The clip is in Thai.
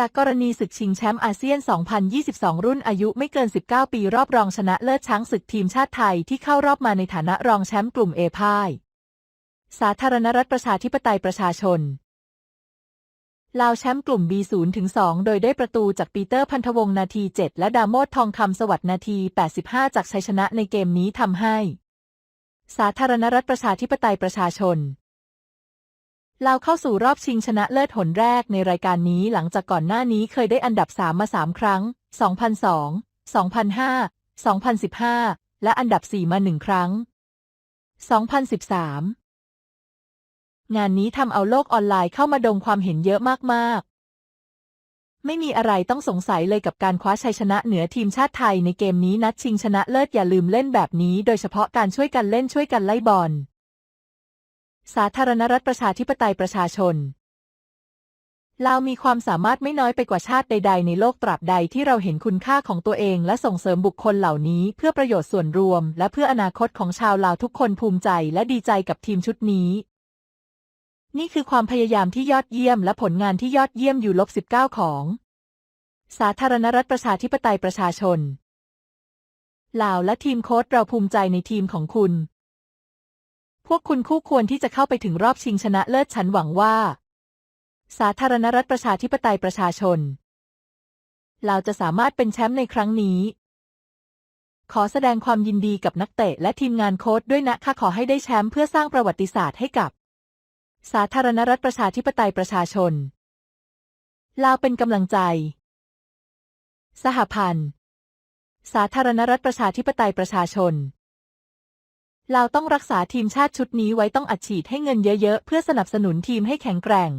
จากกรณีศึกชิงแชมป์อาเซียน 2022 รุ่นอายุไม่เกิน 19 ปีรอบรองชนะเลิศช้างศึกทีมชาติไทยที่เข้ารอบมาในฐานะรองแชมป์กลุ่มเอพ่าย สาธารณรัฐประชาธิปไตยประชาชน ลาวแชมป์กลุ่ม B0 ถึง 2 โดยได้ประตูจากปีเตอร์พันธวงศ์นาที 7 และดาโมดทองคำสวัสดนาที 85 จากชัยชนะในเกมนี้ทำให้ สาธารณรัฐประชาธิปไตยประชาชน ลาวเข้าสู่รอบชิงชนะเลิศหนแรกในรายการนี้หลังจากก่อนหน้านี้เคยได้อันดับ 3 มา 3 ครั้ง 2002 2005 2015 และอันดับ 4 มา 1 ครั้ง 2013 งานนี้ทำเอาโลกออนไลน์เข้ามาดงความเห็นเยอะมากๆ ไม่มีอะไรต้องสงสัยเลยกับการคว้าชัยชนะเหนือทีมชาติไทยในเกมนี้นัดชิงชนะเลิศอย่าลืมเล่นแบบนี้ โดยเฉพาะการช่วยกันเล่นช่วยกันไล่บอล สาธารณรัฐประชาธิปไตยประชาชน ลาวมีความสามารถไม่น้อยไปกว่าชาติใด ๆ ในโลกตราบใดที่เราเห็นคุณค่าของตัวเองและส่งเสริมบุคคลเหล่านี้เพื่อประโยชน์ส่วนรวม และเพื่ออนาคตของชาวลาวทุกคนภูมิใจและดีใจกับทีมชุดนี้ นี่คือความพยายามที่ยอดเยี่ยมและผลงานที่ยอดเยี่ยมอยู่ลบ19 ของ สาธารณรัฐประชาธิปไตยประชาชนลาวและทีมโค้ชเราภูมิใจในทีมของคุณ พวกคุณคู่ควรที่จะเข้าไปถึงรอบชิงชนะเลิศฉันหวังว่า สาธารณรัฐประชาธิปไตยประชาชนลาจะสามารถเป็นแชมป์ในครั้งนี้ ขอแสดงความยินดีกับนักเตะและทีมงานโค้ชด้วยนะคะขอให้ได้แชมป์เพื่อสร้างประวัติศาสตร์ให้กับ สาธารณรัฐประชาธิปไตยประชาชนลาวเป็นกำลังใจ สหพันธ์ สาธารณรัฐประชาธิปไตยประชาชน เราต้องรักษาทีมชาติชุดนี้ไว้ต้องอัดฉีดให้เงินเยอะๆ เพื่อสนับสนุนทีมให้แข็งแกร่ง